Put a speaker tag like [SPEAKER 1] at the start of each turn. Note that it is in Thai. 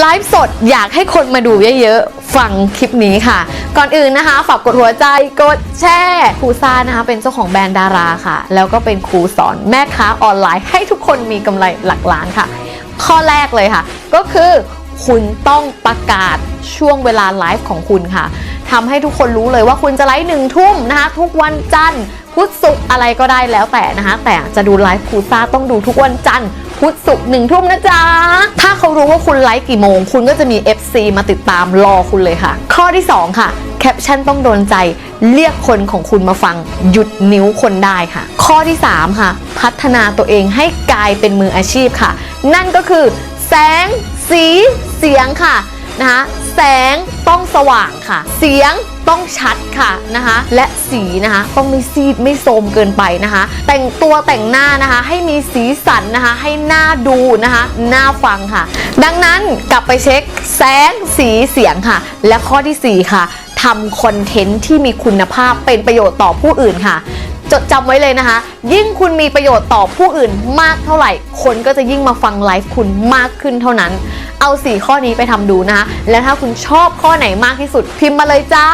[SPEAKER 1] ไลฟ์สดอยากให้คนมาดูเยอะๆ ฟังคลิปนี้ค่ะ ก่อนอื่นนะคะ ฝากกดหัวใจกดแชร์ครูซ่านะคะ เป็นเจ้าของแบรนด์ดาราค่ะ แล้วก็เป็นครูสอนแม่ค้าออนไลน์ ให้ทุกคนมีกำไรหลักล้านค่ะ ข้อแรกเลยค่ะ ก็คือคุณต้องประกาศช่วงเวลาไลฟ์ของคุณค่ะทำให้ทุกคนรู้เลยว่าคุณจะไลฟ์หนึ่งทุ่มนะคะ ทุกวันจันทร์พุธศุกร์อะไรก็ได้แล้วแต่นะคะ แต่จะดูไลฟ์ครูซ่าต้องดูทุกวันจันทร์ พุธศุกร์หนึ่งทุ่มนะจ๊ะ ถ้าเขารู้ว่าคุณไลฟ์กี่โมง คุณก็จะมี FC มาติดตามรอคุณเลยค่ะ ข้อที่ 2 ค่ะแคปชั่นต้องโดนใจ เรียกคนของคุณมาฟังหยุดนิ้วคนได้ค่ะ ข้อที่ 3 ค่ะ พัฒนาตัวเองให้กลายเป็นมืออาชีพค่ะ นั่นก็คือ แสง สี เสียงค่ะ นะคะแสงต้องสว่างค่ะ เสียงต้องชัดค่ะนะคะและสีนะคะต้องไม่ซีดไม่โทมเกินไปนะคะ แต่งตัวแต่งหน้านะคะให้มีสีสันนะคะให้หน้าดูนะคะหน้าฟังค่ะ ดังนั้นกลับไปเช็คแสงสีเสียงค่ะ และข้อทีสี่4 ค่ะทำคอนเทนต์ที่มีคุณภาพเป็นประโยชน์ต่อผู้อื่นค่ะจดจำไว้เลยนะคะ ยิ่งคุณมีประโยชน์ต่อผู้อื่นมากเท่าไหร่ คนก็จะยิ่งมาฟังไลฟ์คุณมากขึ้นเท่านั้น เอา 4 ข้อนี้ไปทำดูนะคะ และถ้าคุณชอบข้อไหนมากที่สุดพิมพ์มาเลยจ้า